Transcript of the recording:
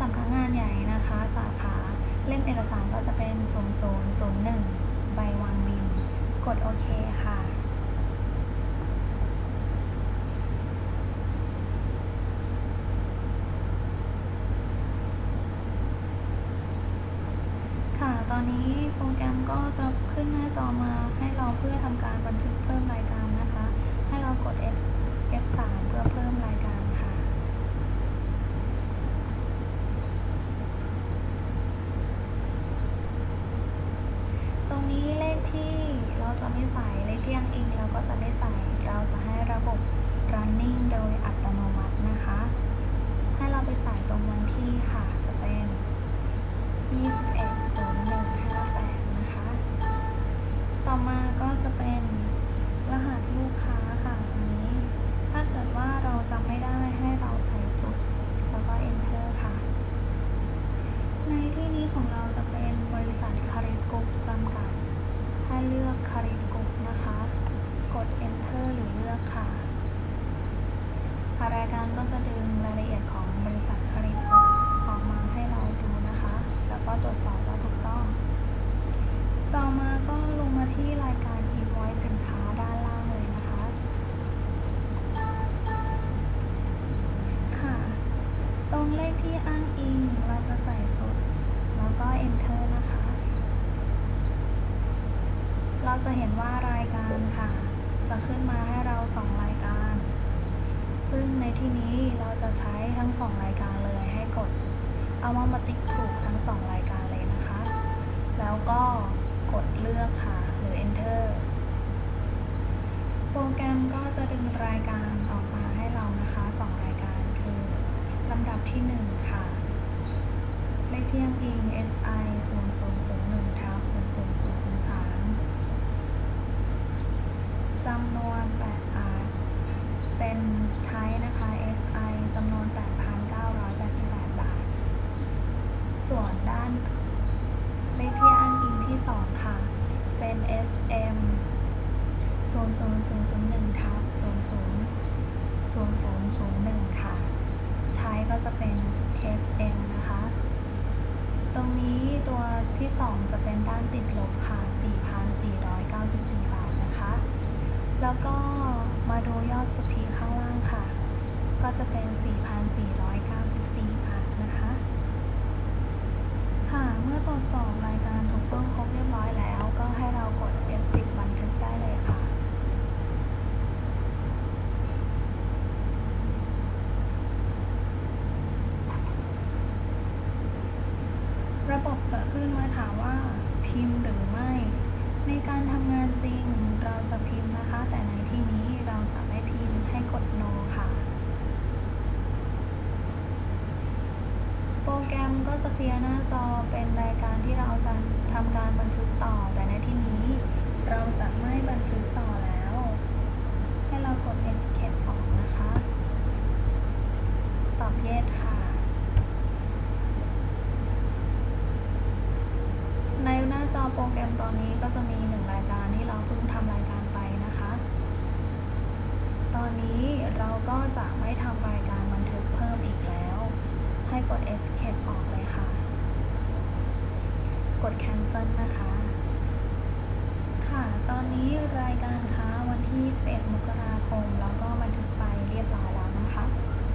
สำนักงานใหญ่นะคะ สาขาเล่มเอกสารก็จะเป็น0001ใบวางบิน กดโอเคค่ะ ค่ะ ตอนนี้โปรแกรมก็จะขึ้นหน้าจอมาให้เราเพื่อทำการบันทึกเพิ่มรายการนะคะ ให้เรากด F F3 เพื่อเพิ่มรายการค่ะ ตรงนี้เลขที่เราจะไม่ใส่เลขที่อ้างอิงเราก็จะไม่ใส่ เราจะให้ระบบ running โดยอัตโนมัตินะคะ ให้เราไปใส่ตรงวันที่ค่ะ จะเป็น 210158 นะคะ ต่อมาก็จะเป็นรหัสลูกค้าค่ะอันนี้ ถ้าเกิดว่าเราจำไม่ได้ให้เราใส่จุด แล้วก็ enter ค่ะ ในที่นี้ของเราจะเป็นบริษัทคาริกรุ๊ปจำกัด ให้เลือกคาริกรุ๊ปนะคะ กด enter หรือเลือกค่ะ รายการก็จะดึงรายละเอียดของบริษัทคาริกรุ๊ปออกมาให้เราดูนะคะ แล้วก็ตรวจสอบว่าถูกต้อง ต่อมาก็ลงมาที่รายการ invoice สินค้าด้านล่างเลยนะคะ ค่ะ ตรงเลขที่อ้างอิงเราจะใส่จุด แล้วก็ enter นะคะ เราจะเห็นว่ารายการค่ะ จะขึ้นมาให้เราสองรายการ ซึ่งในที่นี้เราจะใช้ทั้งสองรายการเลยให้กด เอาว่ามาติ๊กถูกทั้งสองรายการเลยนะคะ แล้วก็กดเลือกค่ะหรือ enter โปรแกรมก็จะดึงรายการออกมาให้เรานะคะสองรายการคือลำดับที่หนึ่งค่ะเลขที่อ้างอิง SI 0 00001ทับ000001ค่ะไทยก็จะเป็น SM นะคะ ตรงนี้ตัวที่ 2 จะเป็นด้านติดลบค่ะ 4,494 บาทนะคะ แล้วก็มาดูยอดสุทธิข้างล่างค่ะ ก็จะเป็น 4,494 บาทนะคะ ค่ะ เมื่อตรวจสอบการถูกต้องครบเรียบร้อยแล้ว ก็ให้เรากด F10 บันทึกได้เลยค่ะ ระบบจะขึ้นมาถามว่า พิมพ์หรือไม่ ในการทำงานจริงเราจะพิมพ์นะคะ แต่ในที่นี้เราจะไม่พิมพ์ให้กด no ค่ะ โปรแกรมก็จะเคลียร์หน้าจอเป็นรายการที่เราจะทำการบันทึก เราก็จะไม่ทำรายการบันทึกเพิ่มอีกแล้ว ให้กด escape ออกเลยค่ะ กด cancel นะคะ ค่ะ ตอนนี้รายการค้าวันที่11มกราคม แล้วก็บันทึกไปเรียบร้อย